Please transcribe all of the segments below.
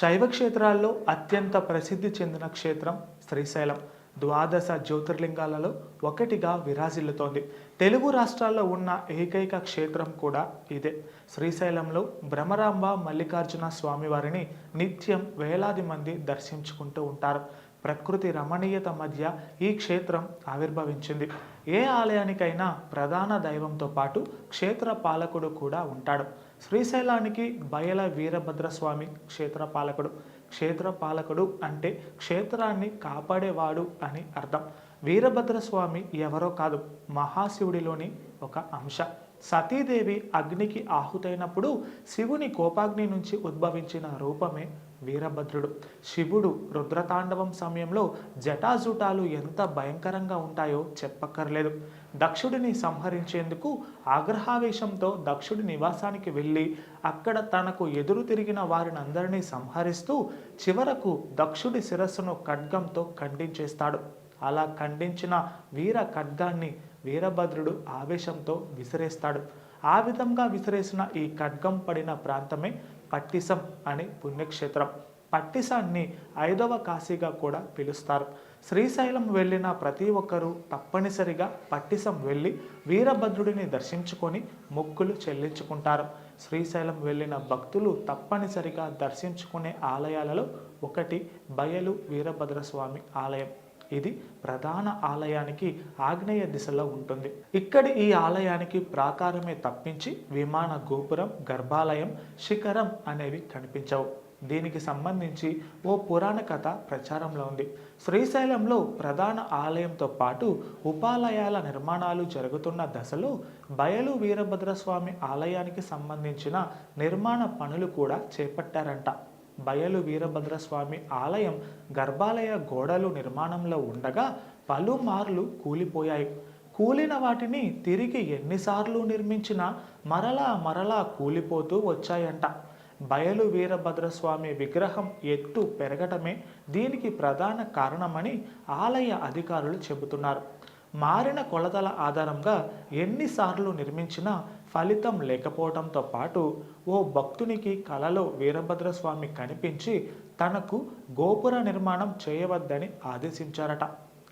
శైవ క్షేత్రాల్లో అత్యంత ప్రసిద్ధి చెందిన క్షేత్రం శ్రీశైలం. ద్వాదశ జ్యోతిర్లింగాలలో ఒకటిగా విరాజిల్లుతోంది. తెలుగు రాష్ట్రాల్లో ఉన్న ఏకైక క్షేత్రం కూడా ఇదే. శ్రీశైలంలో భ్రమరాంబ మల్లికార్జున స్వామివారిని నిత్యం వేలాది మంది దర్శించుకుంటూ ఉంటారు. ప్రకృతి రమణీయత మధ్య ఈ క్షేత్రం ఆవిర్భవించింది. ఏ ఆలయానికైనా ప్రధాన దైవంతో పాటు క్షేత్ర పాలకుడు కూడా ఉంటాడు. శ్రీశైలానికి బయల వీరభద్రస్వామి క్షేత్ర పాలకుడు. క్షేత్ర పాలకుడు అంటే క్షేత్రాన్ని కాపాడేవాడు అని అర్థం. వీరభద్రస్వామి ఎవరో కాదు మహాశివుడిలోని ఒక అంశ. సతీదేవి అగ్నికి ఆహుతైనప్పుడు శివుని కోపాగ్ని నుంచి ఉద్భవించిన రూపమే వీరభద్రుడు. శివుడు రుద్రతాండవం సమయంలో జటాజుటాలు ఎంత భయంకరంగా ఉంటాయో చెప్పక్కర్లేదు. దక్షుడిని సంహరించేందుకు ఆగ్రహావేశంతో దక్షుడి నివాసానికి వెళ్ళి అక్కడ తనకు ఎదురు తిరిగిన వారినందరినీ సంహరిస్తూ చివరకు దక్షుడి శిరస్సును ఖడ్గంతో ఖండించేస్తాడు. అలా ఖండించిన వీర ఖడ్గాన్ని వీరభద్రుడు ఆవేశంతో విసిరేస్తాడు. ఆ విధంగా విసిరేసిన ఈ ఖడ్గం పడిన ప్రాంతమే పట్టిసం అని పుణ్యక్షేత్రం. పట్టిసాన్ని ఐదవ కాశీగా కూడా పిలుస్తారు. శ్రీశైలం వెళ్ళిన ప్రతి ఒక్కరూ తప్పనిసరిగా పట్టిసం వెళ్ళి వీరభద్రుడిని దర్శించుకొని మొక్కులు చెల్లించుకుంటారు. శ్రీశైలం వెళ్ళిన భక్తులు తప్పనిసరిగా దర్శించుకునే ఆలయాలలో ఒకటి బయలు వీరభద్రస్వామి ఆలయం. ఇది ప్రధాన ఆలయానికి ఆగ్నేయ దిశలో ఉంటుంది. ఇక్కడి ఈ ఆలయానికి ప్రాకారమే తప్పించి విమాన గోపురం గర్భాలయం శిఖరం అనేవి కనిపించవు. దీనికి సంబంధించి ఓ పురాణ కథ ప్రచారంలో ఉంది. శ్రీశైలంలో ప్రధాన ఆలయంతో పాటు ఉపాలయాల నిర్మాణాలు జరుగుతున్న దశలో బయలు వీరభద్రస్వామి ఆలయానికి సంబంధించిన నిర్మాణ పనులు కూడా చేపట్టారంట. బయలు వీరభద్రస్వామి ఆలయం గర్భాలయ గోడలు నిర్మాణంలో ఉండగా పలుమార్లు కూలిపోయాయి. కూలిన వాటిని తిరిగి ఎన్నిసార్లు నిర్మించినా మరలా మరలా కూలిపోతూ వచ్చాయంట. బయలు వీరభద్రస్వామి విగ్రహం ఎత్తు పెరగటమే దీనికి ప్రధాన కారణమని ఆలయ అధికారులు చెబుతున్నారు. మారిన కొలతల ఆధారంగా ఎన్నిసార్లు నిర్మించినా ఫలితం లేకపోవడంతో పాటు ఓ భక్తునికి కలలో వీరభద్రస్వామి కనిపించి తనకు గోపుర నిర్మాణం చేయవద్దని ఆదేశించారట.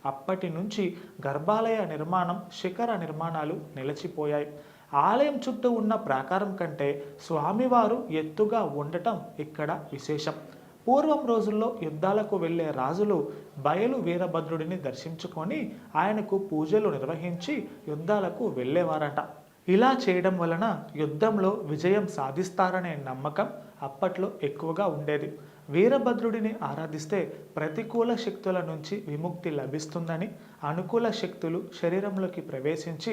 అప్పటి నుంచి గర్భాలయ నిర్మాణం శిఖర నిర్మాణాలు నిలిచిపోయాయి. ఆలయం చుట్టూ ఉన్న ప్రాకారం కంటే స్వామివారు ఎత్తుగా ఉండటం ఇక్కడ విశేషం. పూర్వం రోజుల్లో యుద్ధాలకు వెళ్ళే రాజులు బయలు వీరభద్రుడిని దర్శించుకొని ఆయనకు పూజలు నిర్వహించి యుద్ధాలకు వెళ్ళేవారట. ఇలా చేయడం వలన యుద్ధంలో విజయం సాధిస్తారనే నమ్మకం అప్పట్లో ఎక్కువగా ఉండేది. వీరభద్రుడిని ఆరాధిస్తే ప్రతికూల శక్తుల నుంచి విముక్తి లభిస్తుందని అనుకూల శక్తులు శరీరంలోకి ప్రవేశించి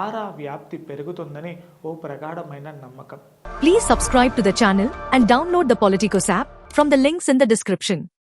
ఆరా వ్యాప్తి పెరుగుతుందని ఓ ప్రగాఢమైన నమ్మకం. Please subscribe to the channel and download the Politicos app from the links in the description